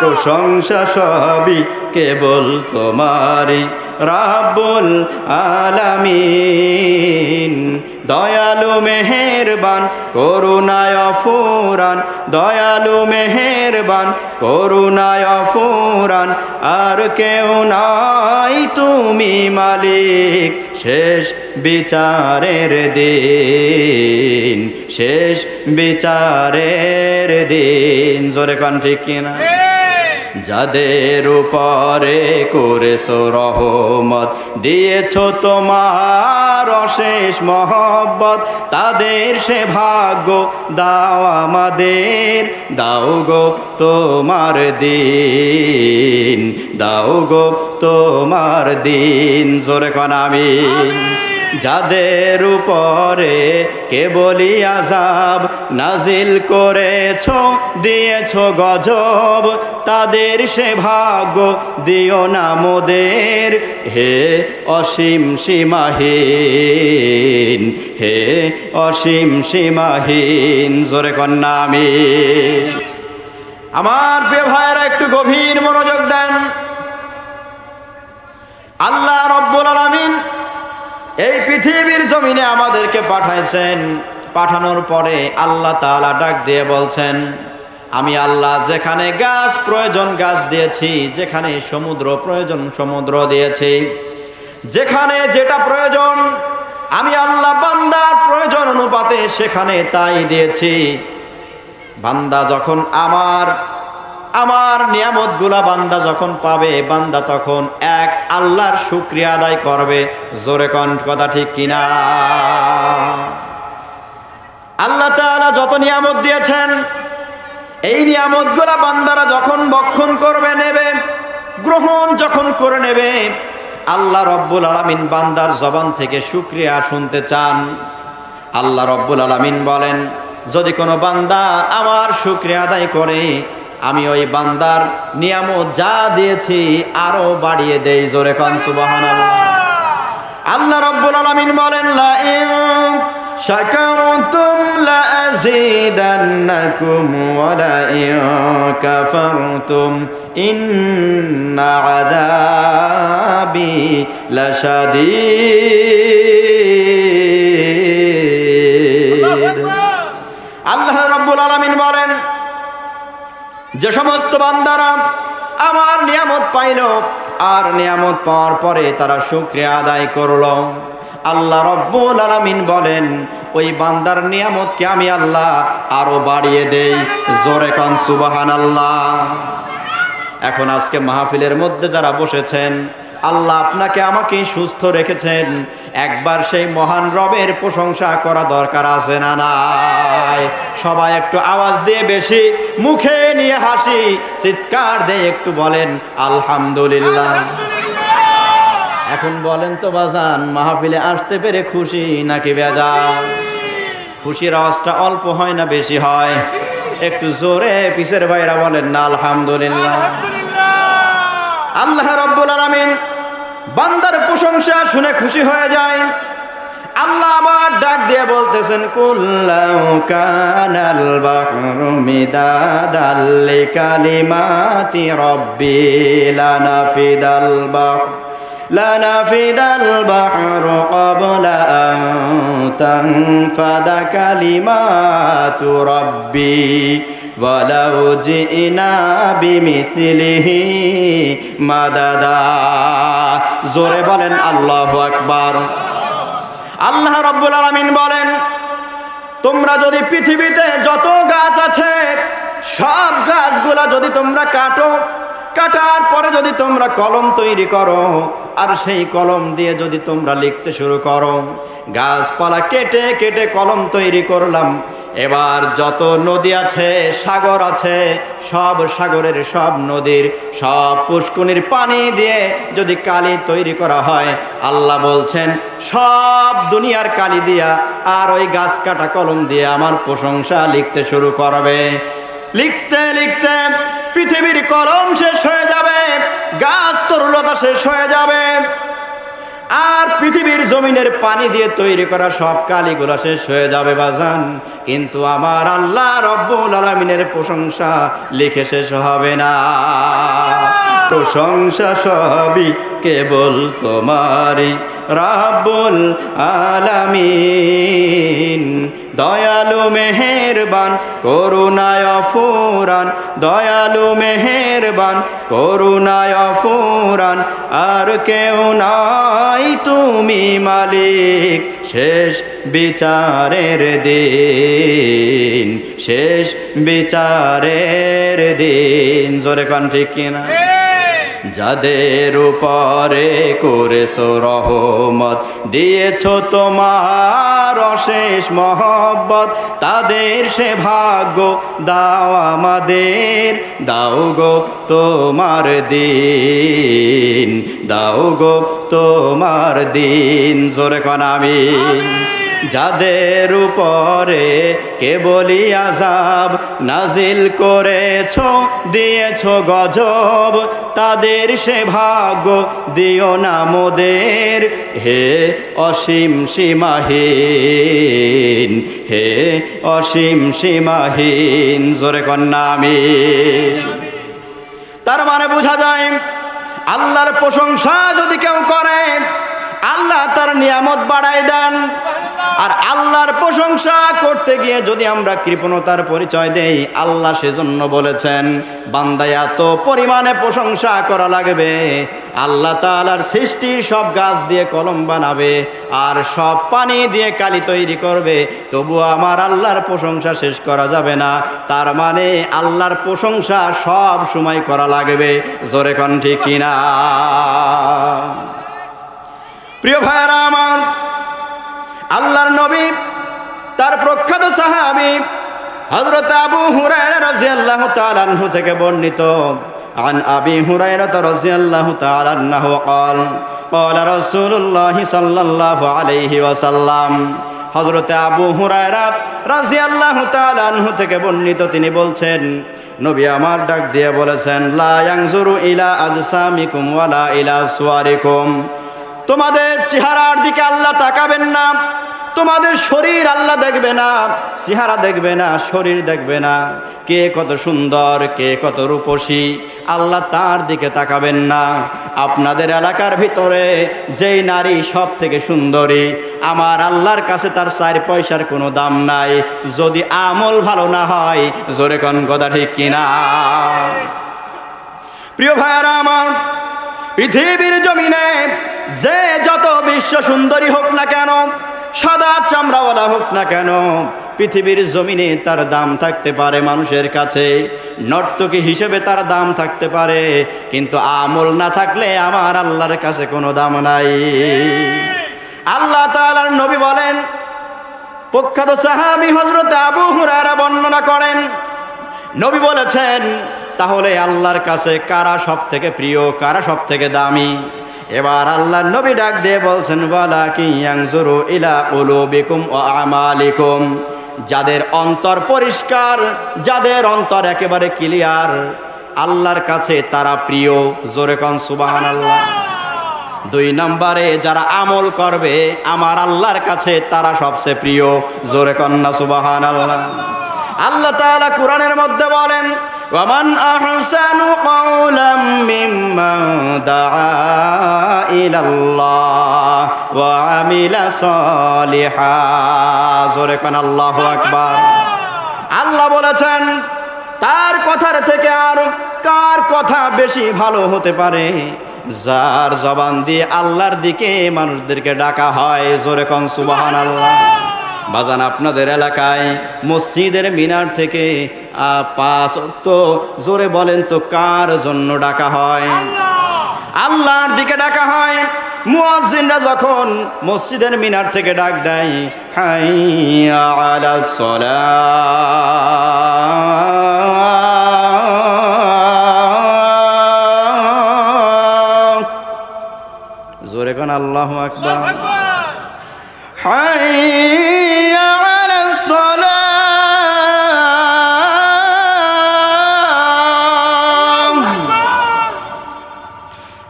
প্রশংসা সবই কেবল তোমারই। রাব্বুল আলামিন, দয়ালু মেহেরবান, করুণায় ফুরান দয়ালু মেহেরবান, করুণায় ফুরান আর কেউ নাই তুমি মালিক। শেষ বিচারের দিন, শেষ বিচারের দিন। জোরে কান ঠিক কিনা? যাদের উপরে করেছ রহমত, দিয়েছ তোমার অশেষ মহব্বত, তাদের সে ভাগ্য দাও আমাদের, দাও গো তোমার দিন, দাও গো তোমার দিন, জোরে কন আমি যাদের উপরে কেবলি আজাব নাজিল করেছ, দিয়েছ গজব, তাদের সে ভাগ্য দিও না মোদের। হে অসীম সীমাহীন, হে অসীম সীমাহীন, জোরে কন্যা আমি আমার প্রিয় একটু গভীর মনোযোগ দেন। আল্লাহ রব্বুল আলামিন এই পৃথিবীর জমিনে আমাদেরকে পাঠাইছেন। পাঠানোর পরে আল্লাহ তাআলা ডাক দিয়ে বলছেন, আমি আল্লাহ যেখানে গাছ প্রয়োজন গাছ দিয়েছি, যেখানে সমুদ্র প্রয়োজন সমুদ্র দিয়েছি। যেখানে যেটা প্রয়োজন, আমি আল্লাহ বান্দার প্রয়োজন অনুপাতে সেখানে তাই দিয়েছি। বান্দা যখন আমার আমার নিয়ামতগুলা বান্দা যখন পাবে, বান্দা তখন এক আল্লাহর শুক্রিয়া আদায় করবে। জোরে কথা ঠিক কিনা? আল্লাহ তাআলা যত নিয়ামত দিয়েছেন, এই নিয়ামতগুলা বান্দারা যখন বক্ষণ করবে, নেবে, গ্রহণ যখন করে নেবে, আল্লাহ রব্বুল আলামিন বান্দার জবান থেকে শুক্রিয়া শুনতে চান। আল্লাহ রব্বুল আলামিন বলেন, যদি কোনো বান্দা আমার শুক্রিয়া আদায় করে আমি ওই বান্দার নিয়ামত যা দিয়েছি আরও বাড়িয়ে দেই জোরে কন সুবহানাল্লাহ। আল্লাহ রব্বুল আলামিন বলেন লা ইন শাকারতুম লা আযীদান্নাকুম ওয়া লা ইন কাফারতুম। ইন্না আযাবি লাশাদীদ। আল্লাহ রব্বুল আলামিন বলেন যে সমস্ত বান্দারা আমার নিয়ামত পাইল আর নিয়ামত পাওয়ার পরে তারা শুক্রিয়া আদায় করল। আল্লাহ রব্বুল আলামিন বলেন, ওই বান্দার নিয়ামতকে আমি আল্লাহ আরও বাড়িয়ে দেই। জোরে কন সুবাহান আল্লাহ এখন আজকে মাহফিলের মধ্যে যারা বসেছেন আল্লাহ আপনাকে আমাকে সুস্থ রেখেছেন। একবার সেই মহান রবের প্রশংসা করা দরকার আছে না নাই? সবাই একটু আওয়াজ দিয়ে বেশি মুখে নিয়ে হাসি চিৎকার দিয়ে একটু বলেন আলহামদুলিল্লাহ। এখন বলেন তো বাজান মাহফিলে আসতে পেরে খুশি নাকি বেজান খুশির আওয়াজটা অল্প হয় না বেশি হয়? একটু জোরে পিসের ভাইরা বলেন না আলহামদুলিল্লাহ। আল্লাহ রব্বুল আলামিন বান্দার প্রশংসা শুনে খুশি হয়ে যায়। আল্লাহ আবার ডাক দিয়ে বলতেছেন কুল্লাউ কানাল বাহরু لنفد البحر قبل أن تنفد كلمات ربي ولو جئنا بمثله مددا জোরে বলেন আল্লাহ আকবার আল্লাহ রব্বুল আলামিন বলেন তোমরা যদি পৃথিবীতে যত গাছ আছে সব গাছগুলা যদি তোমরা কাটো কাটার পরে যদি তোমরা কলম তৈরি করো, আর সেই কলম দিয়ে যদি তোমরা লিখতে শুরু করো। গাছপালা কেটে কেটে কলম তৈরি করলাম। এবার যত নদী আছে, সাগর আছে, সব সাগরের সব নদীর সব পুষ্কুনির পানি দিয়ে যদি কালি তৈরি করা হয়, আল্লাহ বলছেন, সব দুনিয়ার কালি দিয়া আর ওই গাছ কাটা কলম দিয়ে আমার প্রশংসা লিখতে শুরু করবে। লিখতে লিখতে পৃথিবীর কলম শেষ হয়ে যাবে, গাছ তরুলতা শেষ হয়ে যাবে। আর পৃথিবীর জমিনের পানি দিয়ে তৈরি করা সব কালীগুলো শেষ হয়ে যাবে বাজান। কিন্তু আমার আল্লাহ রব্বুল আলমিনের প্রশংসা লিখে শেষ হবে না। প্রশংসা সবই কেবল তোমারই। রাব্বুল আলামিন, দয়ালু মেহেরবান, করুণায় অফুরান। দয়ালু মেহেরবান, করুণায় অফুরান। আর কেউ নাই তুমি মালিক। শেষ বিচারের দিন, শেষ বিচারের দিন। জোরে ঠিক কিনা? যাদের উপরে করেছ রহমত, দিয়েছ তোমার অশেষ মহব্বত, তাদের সে ভাগ্য দাও আমাদের, দাও গো তোমার দিন, দাও গো তোমার দিন, জোরে কন আমি। যাদের উপরে কেবলি আজাব নাজিল করেছ, দিয়েছ গজব, তাদের সে ভাগ্য দিও না মোদের। হে অসীম সীমাহীন, হে অসীম সীমাহীন, জোরে কন্যা আমি। তার মানে বোঝা যায়, আল্লাহর প্রশংসা যদি কেউ করে, আল্লাহ তার নিয়ামত বাড়াই দেন। আর আল্লাহর প্রশংসা করতে গিয়ে যদি আমরা কৃপণতার পরিচয় দেই, আল্লাহ সেজন্য বলেছেন, বান্দায় এত পরিমাণে প্রশংসা করা লাগবে। আল্লাহ তালার সৃষ্টির সব গাছ দিয়ে কলম বানাবে আর সব পানি দিয়ে কালি তৈরি করবে। তবু আমার আল্লাহর প্রশংসা শেষ করা যাবে না। তার মানে আল্লাহর প্রশংসা সব সময় করা লাগবে। জোরে কণ্ঠে কিনা? প্রিয় ভাইরা আমার আল্লাহর নবী তার প্রখ্যাত সাহাবি হজরত আবু হুরায়রা রাদিয়াল্লাহু তাআলা আনহু থেকে বর্ণিত عن أبي هريرة رضي الله تعالى عنه قال قال رسول الله صلى الله عليه وسلم হজরতে আবু হুরায়রা রাদিয়াল্লাহু তাআলা আনহু থেকে বর্ণিত তিনি বলছেন নবী আমার ডাক দিয়ে বলেছেন লা ইয়ানজুরু ইলা আজসামিকুম ওয়ালা ইলা সুয়ারিকুম তোমাদের চেহারার দিকে আল্লাহ তাকাবেন না। তোমাদের শরীর আল্লাহ দেখবে না। চেহারা দেখবে না, শরীর দেখবে না। কে কত সুন্দর, কে কত রূপসী, আল্লাহ তার দিকে তাকাবেন না। আপনাদের এলাকার ভিতরে যেই নারী সব থেকে সুন্দরী, আমার আল্লাহর কাছে তার চার পয়সার কোনো দাম নাই। যদি আমল ভালো না হয়, জোরে কন কথা ঠিক কিনা? প্রিয় ভাইয়ারা আমার, পৃথিবীর জমিনে যে যত বিশ্ব সুন্দরী হোক না কেন, সাদা চামড়াওয়ালা হোক না কেন, পৃথিবীর জমিনে তার দাম থাকতে পারে মানুষের কাছে। নর্তকী হিসেবে তার দাম থাকতে পারে, কিন্তু আমল না থাকলে আমার আল্লাহর কাছে কোনো দাম নাই। আল্লাহ তাআলার নবী বলেন, প্রখ্যাত সাহাবি হজরত আবু হুরারা বর্ণনা করেন, নবী বলেছেন, তাহলে আল্লাহর কাছে কারা সব থেকে প্রিয়, কারা সব থেকে দামি? এবার আল্লাহ নবী ডাক দিয়ে বলছেন বলা কি ইয়াংজুরু ইলা উলু কুলুবিকুম ও আমালিকুম। যাদের অন্তর পরিষ্কার, যাদের অন্তর একেবারে ক্লিয়ার, আল্লাহর কাছে তারা প্রিয়। জোরে কন, সুবহানাল্লাহ। দুই নম্বরে, যারা আমল করবে, আমার আল্লাহর কাছে তারা সবচেয়ে প্রিয়। জোরে কন্যা সুবাহান আল্লাহ আল্লাহ তাআলা কোরআনের মধ্যে বলেন আহসানু কাওলাম মিম্মান দাআ ইলাল্লাহ ওয়া আমিলা সলিহা জোরে কোন, আল্লাহু আকবার। আল্লাহ বলেছেন, তার কথার থেকে আর কার কথা বেশি ভালো হতে পারে? যার জবান দিয়ে আল্লাহর দিকে মানুষদেরকে ডাকা হয়, জোরে কন সুবাহান আল্লাহ বাজান আপনাদের এলাকায় মসজিদের মিনার থেকে পাঁচ তো জোরে বলেন তো কার জন্য ডাকা হয়? আল্লাহর দিকে ডাকা হয়। মুয়াজ্জিনরা যখন মসজিদের মিনার থেকে ডাক দেয় হাই আলা সলাহ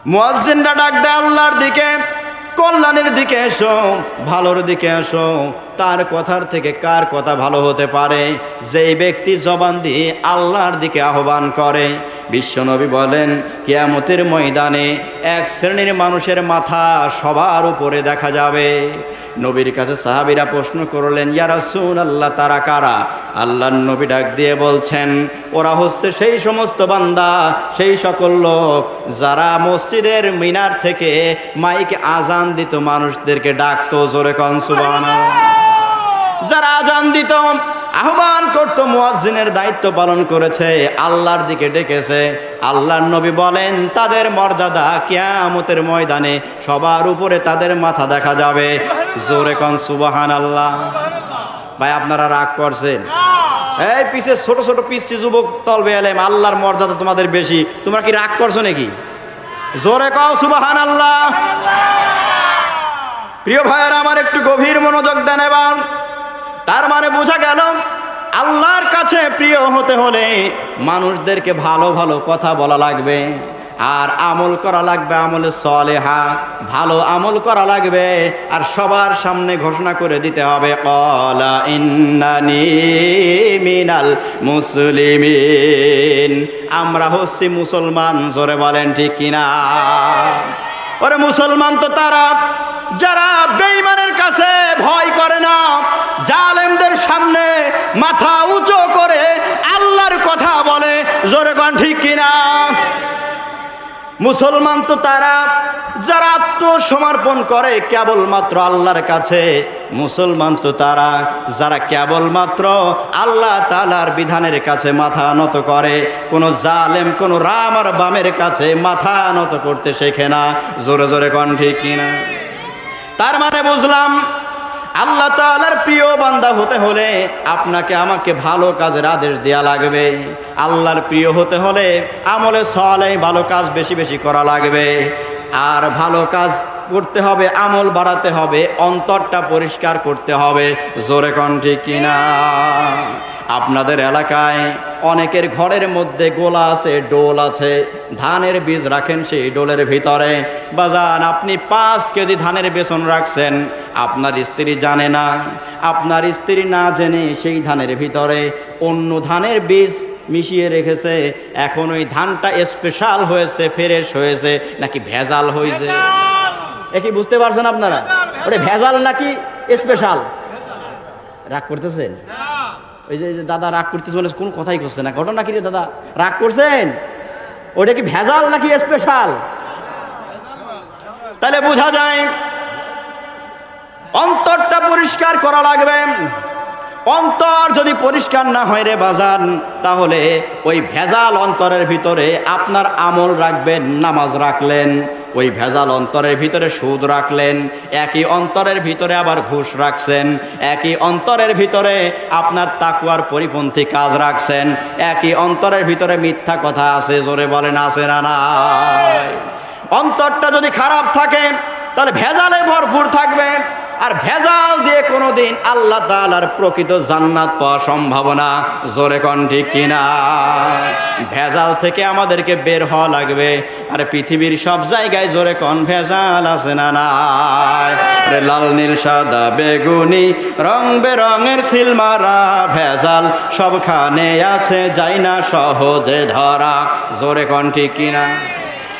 মুয়াজ্জিনরা ডাক দেয় আল্লাহর দিকে, কল্যাণের দিকে এসো, ভালোর দিকে এসো। তার কথার থেকে কার কথা ভালো হতে পারে? যেই ব্যক্তি জবান দিয়ে আল্লাহর দিকে আহ্বান করে বিশ্বনবী বলেন, কিয়ামতের ময়দানে এক শ্রেণির মানুষের মাথা সবার উপরে দেখা যাবে। নবীর কাছে সাহাবিরা প্রশ্ন করলেন ইয়ারা সুন আল্লাহ তারা কারা? আল্লাহ নবী ডাক দিয়ে বলছেন, ওরা হচ্ছে সেই সমস্ত বান্দা, সেই সকল লোক যারা মসজিদের মিনার থেকে মাইকে আজান দিত মানুষদেরকে ডাকতো জোরে কন সুবহানাল্লাহ। যারা আজান দিত আহ্বান করতো মুয়াজ্জিনের দায়িত্ব পালন করেছে, আল্লাহর দিকে ডেকেছে। আল্লাহর নবী বলেন, তাদের মর্যাদা কিয়ামতের ময়দানে সবার উপরে তাদের মাথা দেখা যাবে। জোরে কন সুবাহান আল্লাহ ভাই, আপনারা রাগ করছেন? এই পিছে ছোট ছোট পিসি যুবক তলবে এলেম, আল্লাহর মর্যাদা তোমাদের বেশি। তোমরা কি রাগ করছ নাকি? জোরে কও সুবাহান আল্লাহ প্রিয় ভাইয়ের, আমার একটু গভীর মনোযোগ দেন এবার। তার মানে বোঝা গেল, আল্লাহর কাছে প্রিয় হতে হলে মানুষদেরকে ভালো ভালো কথা বলা লাগবে, আর আমল করা লাগবে আমলে সলেহা, ভালো আমল করা লাগবে, আর সবার সামনে ঘোষণা করে দিতে হবে কলা ইন্নানি মিনাল মুসলিমিন। আমরা হচ্ছি মুসলমান, জোরে বলেন ঠিক কিনা? ওরে মুসলমান তো তারা যারা বেইমানের কাছে ভয় করে না, জালেমদের সামনে মাথা উঁচু করে আল্লাহর কথা বলে, জোরে কন ঠিক কিনা? মুসলমান তো তারা, যারা আত্মসমর্পণ করে কেবলমাত্র আল্লাহর কাছে, মুসলমান তো তারা, যারা কেবলমাত্র আল্লাহ তালার বিধানের কাছে মাথা নত করে, কোনো জালেম, কোনো রাম আর বামের কাছে মাথা নত করতে শেখে না, জোরে জোরে কন ঠিক কিনা? তার মানে বুঝলাম, আল্লাহ তাআলার প্রিয় বান্দা হতে হলে আপনাকে আমাকে ভালো কাজের আদেশ দেয়া লাগবে। আল্লাহর প্রিয় হতে হলে আমলে সলে ভালো কাজ বেশি বেশি করা লাগবে। আর ভালো কাজ করতে হবে, আমল বাড়াতে হবে, অন্তরটা পরিষ্কার করতে হবে। জোরে কণ্ঠে কিনা? আপনাদের এলাকায় অনেকের ঘরের মধ্যে গোলা আছে ডোল আছে। ধানের বীজ রাখেন সেই ডোলের ভিতরে। বাজান আপনি পাঁচ কেজি ধানের বেসন রাখছেন আপনার স্ত্রী জানে না। আপনার স্ত্রী না জেনে সেই ধানের ভিতরে অন্য ধানের বীজ মিশিয়ে রেখেছে। এখন ওই ধানটা স্পেশাল হয়েছে ফ্রেশ হয়েছে নাকি ভেজাল হয়েছে? এ কি বুঝতে পারছেন আপনারা? ওটা ভেজাল। নাকি স্পেশাল রাগ করতেছেন? ওই যে দাদা রাগ করতেছে বলে কোন কথাই করছে না। ঘটনা কি রে দাদা? রাগ করছেন? ওটা কি ভেজাল নাকি স্পেশাল তাহলে বোঝা যায়, অন্তরটা পরিষ্কার করা লাগবে। অন্তর যদি পরিষ্কার না হয় রে বাজান, তাহলে ওই ভেজাল অন্তরের ভিতরে আপনার আমল রাখবেন, নামাজ রাখলেন। ওই ভেজাল অন্তরের ভিতরে সুদ রাখলেন, একই অন্তরের ভিতরে আবার ঘুষ রাখছেন, একই অন্তরের ভিতরে আপনার তাকুয়ার পরিপন্থী কাজ রাখছেন, একই অন্তরের ভিতরে মিথ্যা কথা আছে, জোরে বলেন, আছে না নাই? অন্তরটা যদি খারাপ থাকে, তাহলে ভেজালে ভরপুর থাকবে। আর ভেজাল দিয়ে কোনোদিন আল্লাহ তালার প্রকৃত জান্নাত পাওয়া সম্ভাবনা জোরে কন ঠিক কিনা? ভেজাল থেকে আমাদেরকে বের হওয়া লাগবে, আর পৃথিবীর সব জায়গায় জোরে কন, ভেজাল আছে না নাই? লাল, নীল, সাদা, বেগুনি, রং বেরঙের সিলমারা ভেজাল সবখানে আছে, যাই না সহজে ধরা, জোরে কন ঠিক কিনা?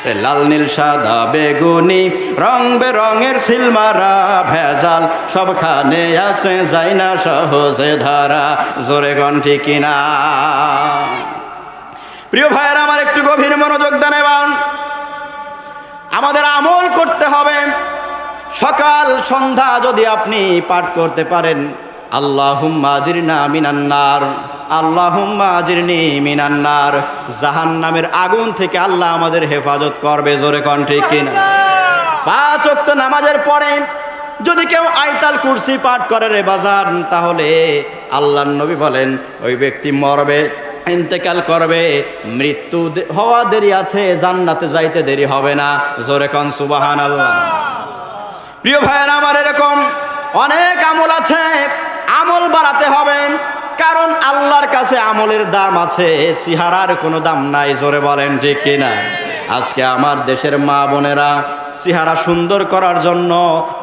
লাল নীল, সাদা বেগুনি, রং বেরঙের সিলমারা, ভেজাল সবখানে আছে, যাই না সহজে ধারা, জোরে গন্ঠি কিনা প্রিয় ভাইয়ের, আমার একটু গভীর মনোযোগ দেন এবার। আমাদের আমল করতে হবে। সকাল সন্ধ্যা যদি আপনি পাঠ করতে পারেন আল্লাহুম্মা আজিরনা মিনান্নার আল্লাহুম্মা আজিরনি মিনান্নার জাহান্নামের আগুন থেকে আল্লাহ আমাদের হেফাজত করবে, জোরে কণ্ঠে কিনা? পাঁচ ওয়াক্ত নামাজের পরে যদি কেউ আইতাল কুরসি পাঠ করে রে বাজার তাহলে আল্লাহ নবী বলেন, ওই ব্যক্তি মরবে, ইন্তেকাল করবে, মৃত্যু হওয়া দেরি আছে, জান্নাতে যাইতে দেরি হবে না, জোরে কন সুবাহান আল্লাহ প্রিয় ভাইয়ের, আমার এরকম অনেক আমল আছে বাড়াতে হবে। কারণ আল্লাহর কাছে আমলের দাম আছে, সিহারার কোনো দাম নাই, জোরে বলেন ঠিক কিনা? আজকে আমার দেশের মা বোনেরা চেহারা সুন্দর করার জন্য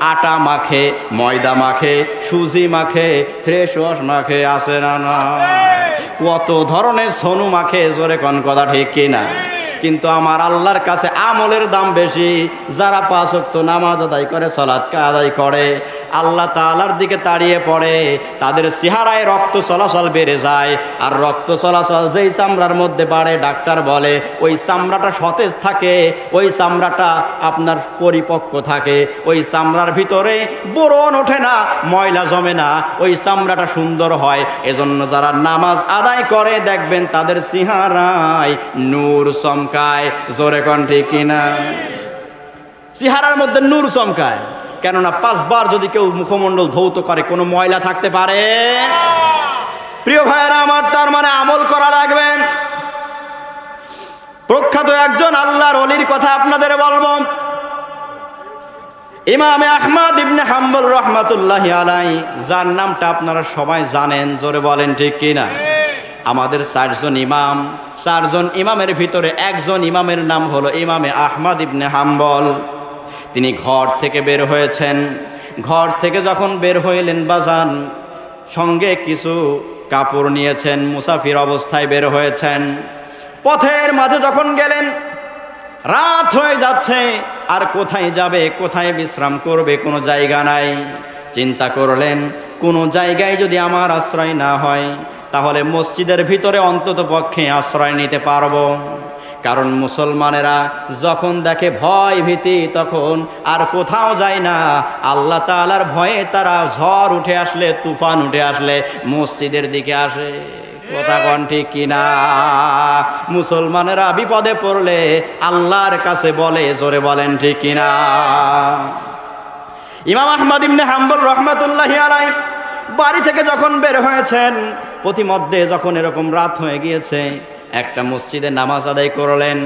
আটা মাখে, ময়দা মাখে, সুজি মাখে, ফ্রেশ ওয়াশ মাখে আসে না না কত ধরনের সোনু মাখে, জোরে কোন কথা ঠিক কিনা? কিন্তু আমার আল্লাহর কাছে আমলের দাম বেশি। যারা পাঁচ নামাজ আদায় করে সলাৎকে আদায় করে আল্লাহ তালার দিকে তাড়িয়ে পড়ে, তাদের চেহারায় রক্ত চলাচল বেড়ে যায়। আর রক্ত চলাচল যেই চামড়ার মধ্যে বাড়ে, ডাক্তার বলে, ওই চামড়াটা সতেজ থাকে, ওই চামড়াটা আপনার পরিপক্ক থাকে। ওই চামড়ার ভিতরে বোরন ওঠে না, ময়লা জমে না, ওই চামড়াটা সুন্দর হয়। এজন্য যারা নামাজ আদায় করে, দেখবেন তাদের চেহারায় নূর চমকায়। জোরে কণ্ঠে কিনা? চেহারার মধ্যে নূর চমকায়। কেননা পাঁচবার যদি কেউ মুখমণ্ডল ধৌত করে, কোনো ময়লা থাকতে পারে? প্রিয় ভাইয়েরা আমার, তার মানে আমল করা লাগবে। প্রখ্যাত একজন আল্লাহর অলির কথা আপনাদের বলব। ইমামে আহমদ ইবনে হাম্বল রহমাতুল্লাহ আলাই যার নামটা আপনারা সবাই জানেন, জোরে বলেন ঠিক কিনা? আমাদের চারজন ইমাম, চারজন ইমামের ভিতরে একজন ইমামের নাম হলো ইমামে আহমদ ইবনে হাম্বল। তিনি ঘর থেকে বের হয়েছেন। ঘর থেকে যখন বের হইলেন বাজান, সঙ্গে কিছু কাপড় নিয়েছেন, মুসাফির অবস্থায় বের হয়েছেন। পথের মাঝে যখন গেলেন, রাত হয়ে যাচ্ছে, আর কোথায় যাবে, কোথায় বিশ্রাম করবে, কোনো জায়গা নাই। চিন্তা করলেন, কোনো জায়গায় যদি আমার আশ্রয় না হয়, তাহলে মসজিদের ভিতরে অন্তত পক্ষে আশ্রয় নিতে পারব। কারণ মুসলমানেরা যখন দেখে ভয় ভীতি, তখন আর কোথাও যায় না। আল্লাহ তালার ভয়ে তারা ঝড় উঠে আসলে, তুফান উঠে আসলে, মসজিদের দিকে আসে। কথা কন ঠিক কিনা? মুসলমানেরা বিপদে পড়লে আল্লাহর কাছে বলে, জোরে বলেন ঠিক কিনা? ইমাম আহমদ ইবনে হাম্বল রহমাতুল্লাহ আলাই বাড়ি থেকে যখন বের হয়েছেন প্রতিমধ্যে যখন এরকম রাত হয়ে গিয়েছে একটা মসজিদে নামাজ আদায় করলেন।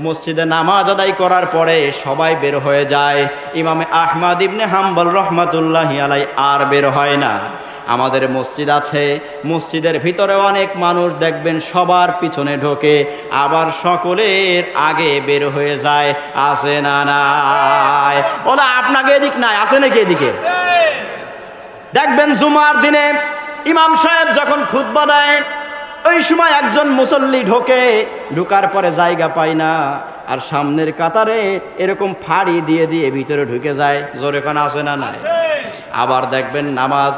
মসজিদে নামাজ আদায় করার পরে সবাই বের হয়ে যায়। ইমামে আহমদ ইবনে হাম্বল রহমাতুল্লাহ আলাই আর বের হয় না। আমাদের মসজিদ আছে। মসজিদের ভিতরে অনেক মানুষ দেখবেন সবার পিছনে ঢোকে। আবার সকলের আগে বের হয়ে যায়। আসে না নাই? ওলা, আপনাকে এদিক নাই আসে নাকি এদিকে? দেখবেন জুমার দিনে ইমাম সাহেব যখন খুতবা দেয় ওই সময় একজন মুসল্লি ঢোকে ঢুকার পরে জায়গা পায় না আর সামনের কাতারে এরকম ফাড়ি দিয়ে দিয়ে ভিতরে ঢুকে যায় জোরে খান আসে না নাই? আবার দেখবেন নামাজ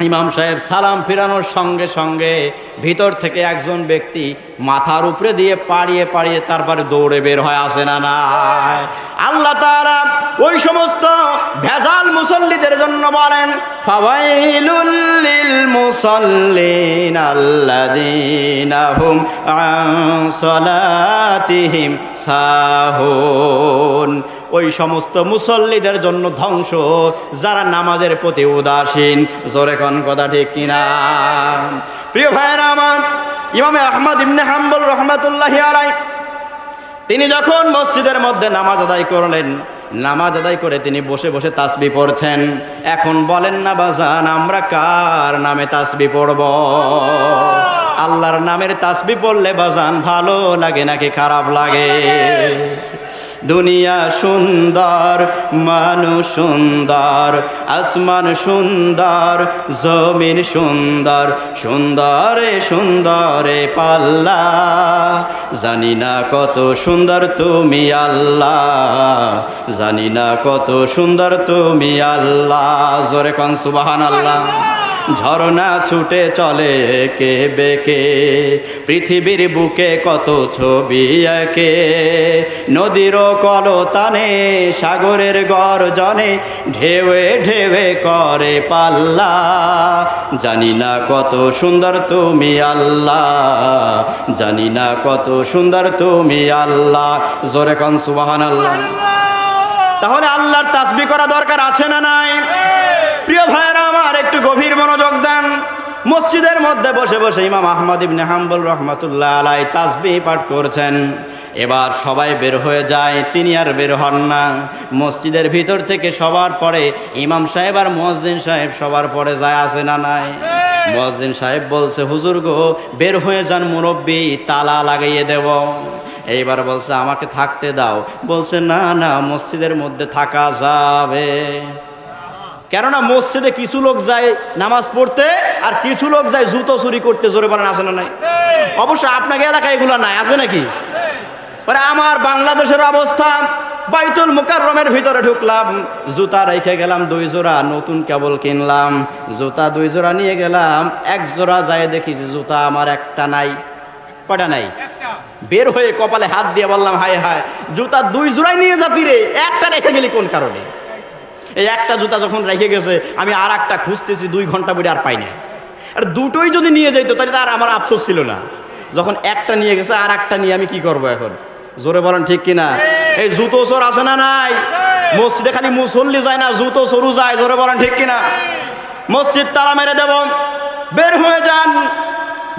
ইমাম সাহেব সালাম ফিরানোর সঙ্গে সঙ্গে ভিতর থেকে একজন ব্যক্তি মাথার উপরে দিয়ে পাড়িয়ে পাড়িয়ে তারপরে দৌড়ে বের হয় আসে না নাই। আল্লাহ তাআলা ওই সমস্ত ভেজাল মুসল্লিদের জন্য বলেন মুসাল্লিন আল্লাযীনা ওই সমস্ত মুসল্লিদের জন্য ধ্বংস, যারা নামাজের প্রতি উদাসীন। জোরে কোন কথা ঠিক কিনা? প্রিয় ভাইয়েরা আমার, ইমামে আহমদ ইবনে হাম্বল রহমাতুল্লাহ আলাই তিনি যখন মসজিদের মধ্যে নামাজ আদায় করলেন, নামাজ আদায় করে তিনি বসে বসে তাসবি পড়ছেন। এখন বলেন না, বাজান, আমরা কার নামে তাসবি পড়ব? আল্লাহর নামের তাসবি পড়লে বাজান ভালো লাগে নাকি খারাপ লাগে? দুনিয়া সুন্দর, মানুষ সুন্দর, আসমান সুন্দর, জমিন সুন্দর, সুন্দরে সুন্দরে পাল্লা। জানি না কত সুন্দর তুমি আল্লাহ, জানি না কত সুন্দর তুমি আল্লাহ। জোরে কন সুবাহান আল্লাহ ঝরনা ছুটে চলে কে বেকে পৃথিবীর বুকে কত ছবি একে? নদীর কলতানে সাগরের গর্জনে ঢেউয়ে ঢেউয়ে করে পাল্লা। জানি না কত সুন্দর তুমি আল্লাহ জানি না কত সুন্দর তুমি আল্লাহ। জোরে কন সুবাহান আল্লাহ তাহলে আল্লাহর তাসবি করা দরকার আছে না নাই? প্রিয় ভাইয়েরা আমার একটু গভীর মনোযোগ দেন। মসজিদের মধ্যে বসে বসে ইমাম আহমদ ইবনে হাম্বল রহমাতুল্লাহ আলাই তাসবি পাঠ করছেন। এবার সবাই বের হয়ে যায়, তিনি আর বের হন না। মসজিদের ভিতর থেকে সবার পরে ইমাম সাহেব আর মসজিদ সাহেব সবার পরে যায় আসে না নাই? মসজিদ সাহেব বলছে, হুজুর গো, বের হয়ে যান মুরব্বী, তালা লাগাইয়ে দেব। এইবার বলছে, আমাকে থাকতে দাও। বলছে, না না, মসজিদের মধ্যে থাকা যাবে। কেননা মসজিদে কিছু লোক যায় নামাজ পড়তে আর কিছু লোক যায় জুতো চুরি করতে, জোরে বলেন, আছে না নাই? অবশ্য আপনাকে এলাকায় এগুলো নাই, আছে নাকি? আমার বাংলাদেশের অবস্থা, বাইতুল মুকাররমের ভিতরে ঢুকলাম, জুতা রেখে গেলাম, দুই জোড়া নতুন কেবল কিনলাম, জুতা দুই জোড়া নিয়ে গেলাম, এক জোড়া যায় দেখি যে জুতা আমার একটা নাই কটা নাই? বের হয়ে কপালে হাত দিয়ে বললাম, হায় হায়, জুতা দুই জোড়াই নিয়ে যাতি রে, একটা রেখে গেলি কোন কারণে? এই একটা জুতা যখন রেখে গেছে, আমি আর একটা খুঁজতেছি, দুই ঘণ্টা বেড়ে আর পাই না আর দুটোই যদি নিয়ে যাইতো, তাহলে তো আর আমার আফসোস ছিল না। যখন একটা নিয়ে গেছে আর একটা নিয়ে আমি কি করব এখন? জোরে বলেন, ঠিক কিনা? এই জুতো চোর আছে না নাই? মসজিদে খালি মুসল্লি যায় না, জুতো চোরু যায়, জোরে বলেন, ঠিক কিনা? মসজিদ তালা মেরে দেব। বের হয়ে যান।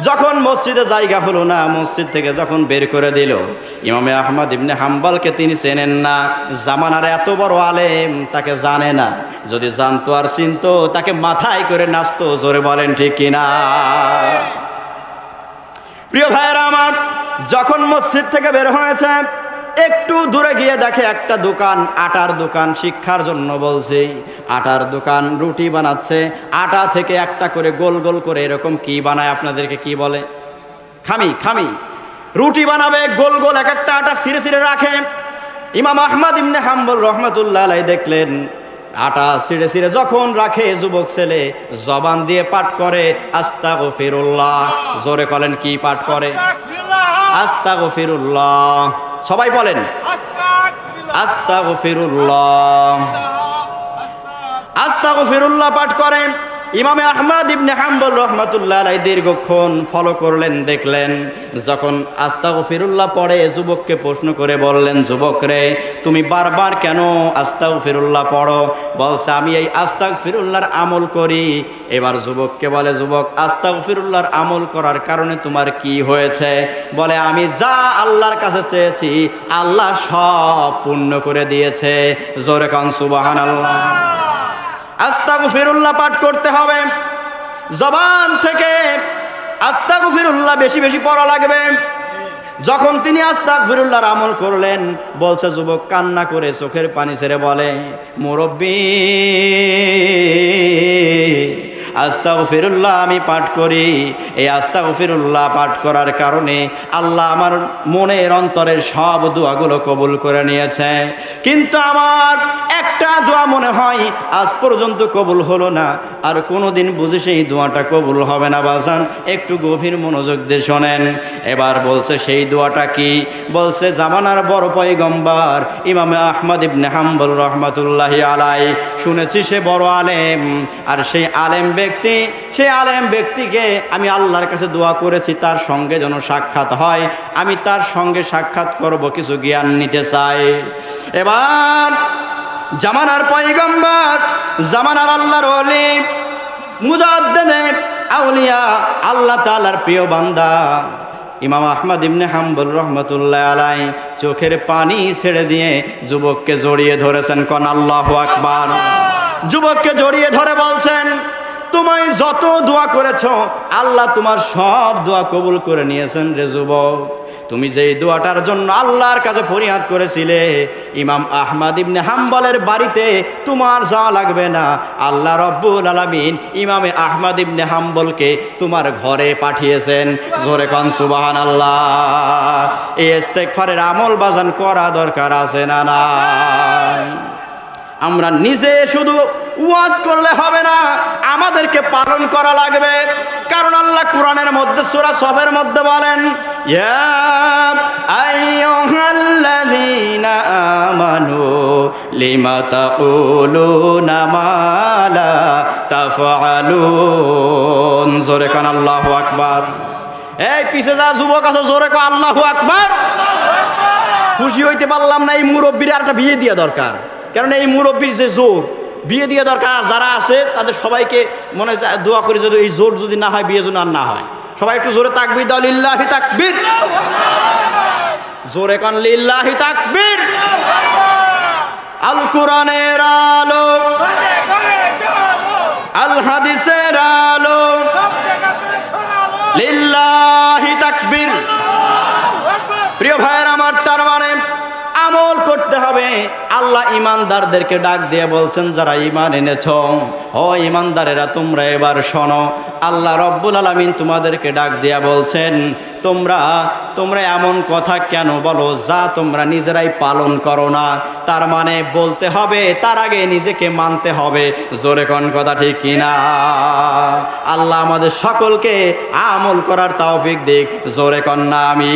যখন মসজিদে জায়গা হলো না, মসজিদ থেকে যখন বের করে দিল, ইমামে আহমদ ইবনে হাম্বালকে তিনি চেনেন না। জামানার এত বড় আলেম, তাকে জানে না। যদি জানতো আর চিনত, তাকে মাথায় করে নাচতো, জোরে বলেন ঠিক কিনা? প্রিয় ভাইয়েরা আমার, যখন মসজিদ থেকে বের হয়েছে একটু দূরে গিয়ে দেখে একটা দোকান, আটার দোকান, শিক্ষার জন্য বলছে। আটার দোকান, রুটি বানাচ্ছে। আটা থেকে একটা করে গোল গোল করে এরকম কি বানায়, আপনাদেরকে কি বলে? খামি খামি। রুটি বানাবে, গোল গোল এক একটা আটা সিরে সিরে রাখে। ইমাম আহমদ ইমনে হাম্বল রহমতুল্লাহ দেখলেন, আটা ছিঁড়ে ছিঁড়ে যখন রাখে যুবক ছেলে, জবান দিয়ে পাঠ করে আস্তা গফিরুল্লাহ জোরে কলেন, কি পাঠ করে? আস্তা গফিরুল্লাহ সবাই বলেন। আস্তা গফিরুল্লাহ আস্তা গফিরুল্লাহ পাঠ করেন। ইমামে আহমদ ইবনে হাম্বল রহমাতুল্লাহ আলাই দীর্ঘক্ষণ ফলো করলেন, দেখলেন, যখন আস্তা ফিরুল্লাহ পড়ে, যুবককে প্রশ্ন করে বললেন, যুবক রে, তুমি বারবার কেন আস্তা ফিরুল্লাহ পড়ো? বলছে, আমি এই আস্তা ফিরুল্লাহর আমল করি। এবার যুবককে বলে, যুবক আস্তা ফিরুল্লাহর আমল করার কারণে তোমার কি হয়েছে? বলে, আমি যা আল্লাহর কাছে চেয়েছি, আল্লাহ সব পূর্ণ করে দিয়েছে। জোরে কান সুবাহান আল্লাহ আস্তাগ ফিরুল্লাহ পাঠ করতে হবে। জবান থেকে আস্তাগফিরুল্লাহ বেশি বেশি পড়া লাগবে। যখন তিনি আস্তাগফিরুল্লাহর আমল করলেন, বলছে, যুবক, কান্না করে চোখের পানি ছেড়ে বলে, মুরব্বী আস্তাগ ফিরুল্লাহ আমি পাঠ করি। এই আস্তাগ ফিরুল্লাহ পাঠ করার কারণে আল্লাহ আমার মনের অন্তরের সব দোয়াগুলো কবুল করে নিয়েছে। কিন্তু আমার একটা দোয়া মনে হয়, আজ পর্যন্ত কবুল হলো না। আর কোনো দিন বুঝে সেই দোয়াটা কবুল হবে না, বাজান। একটু গভীর মনোযোগ দিয়ে শোনেন। এবার বলছে, সেই দোয়াটা কি? বলছে, জামানার বড় পয়গম্বার ইমামে আহমদ ইবনে হাম্বল রহমাতুল্লাহ আলাই শুনেছি সে বড় আলেম। আর সেই আলেম ব্যক্তি সেই আলেম ব্যক্তিকে আমি আল্লাহর কাছে দোয়া করেছি, তার সঙ্গে যেন সাক্ষাৎ হয়। আমি তার সঙ্গে সাক্ষাৎ করব কিছু জ্ঞান নিতে চাই। এবার জামানার পয়গম্বর, জামানার আল্লাহর অলি আউলিয়া, আল্লাহ তাআলার প্রিয় বান্দা, ইমাম আহমদ ইবনে হাম্বুল রহমতুল্লাহ আলাই চোখের পানি ছেড়ে দিয়ে যুবককে জড়িয়ে ধরেছেন, কন আল্লাহ আকবার। যুবককে জড়িয়ে ধরে বলছেন তুমি যত দোয়া করেছ, আল্লাহ তোমার সব দোয়া কবুল করে নিয়েছেন রে যুবক। তুমি যেই দোয়াটার জন্য আল্লাহর কাছে ফরিয়াদ করেছিলে, ইমাম আহমদ ইবনে হাম্বলের বাড়িতে তোমার যাওয়া লাগবে না। আল্লাহ রব্বুল আলামিন ইমামে আহমদ ইবনে হাম্বলকে তোমার ঘরে পাঠিয়েছেন। জোরে কন সুবাহান আল্লাহ এই ইস্তেগফারের আমল বাজান করা দরকার আছে না না আমরা নিজে শুধু ওয়াজ করলে হবে না। আমাদেরকে পালন করা লাগবে। কারণ আল্লাহ কোরআনের মধ্যে, সূরা সফের মধ্যে বলেন আমানু, লিমা তাকুলুনা মা লা তাফআলুন। জোরে কান আল্লাহু আকবার। এই, পিছে যা যুবক আছে, জোরে কো আল্লাহু আকবার। খুশি হইতে পারলাম না, এই মুরব্বীর একটা বিয়ে দেওয়া দরকার। কারণ এই মুরব্বীর যে জোর বিয়ে দিয়ে দরকার, যারা আছে তাদের সবাইকে মনে দোয়া করে যদি এই জোর যদি না হয়, বিয়ে যেন আর না হয়। সবাই একটু জোরে তাকবির দাও, লিল্লাহি তাকবির। জোরে কান, লিল্লাহি তাকবির। আল কোরআনের আলো আল হাদিসের আলো, লিল্লাহি তাকবির প্রিয় ভাইয়ের আমার হবে। আল্লাহ ইমানদারদেরকে ডাক দিয়ে বলছেন, যারা ইমান এনেছ, ও ইমানদারেরা, তোমরা এবার শোনো। আল্লাহ রব্বুল আলমিন তোমাদেরকে ডাক দিয়া বলছেন, তোমরা তোমরা এমন কথা কেন বলো যা তোমরা নিজেরাই পালন করো না? তার মানে বলতে হবে, তার আগে নিজেকে মানতে হবে। জোরে কোন কথা ঠিক কিনা? আল্লাহ আমাদের সকলকে আমল করার তৌফিক দিক। জোরে কন্যা আমি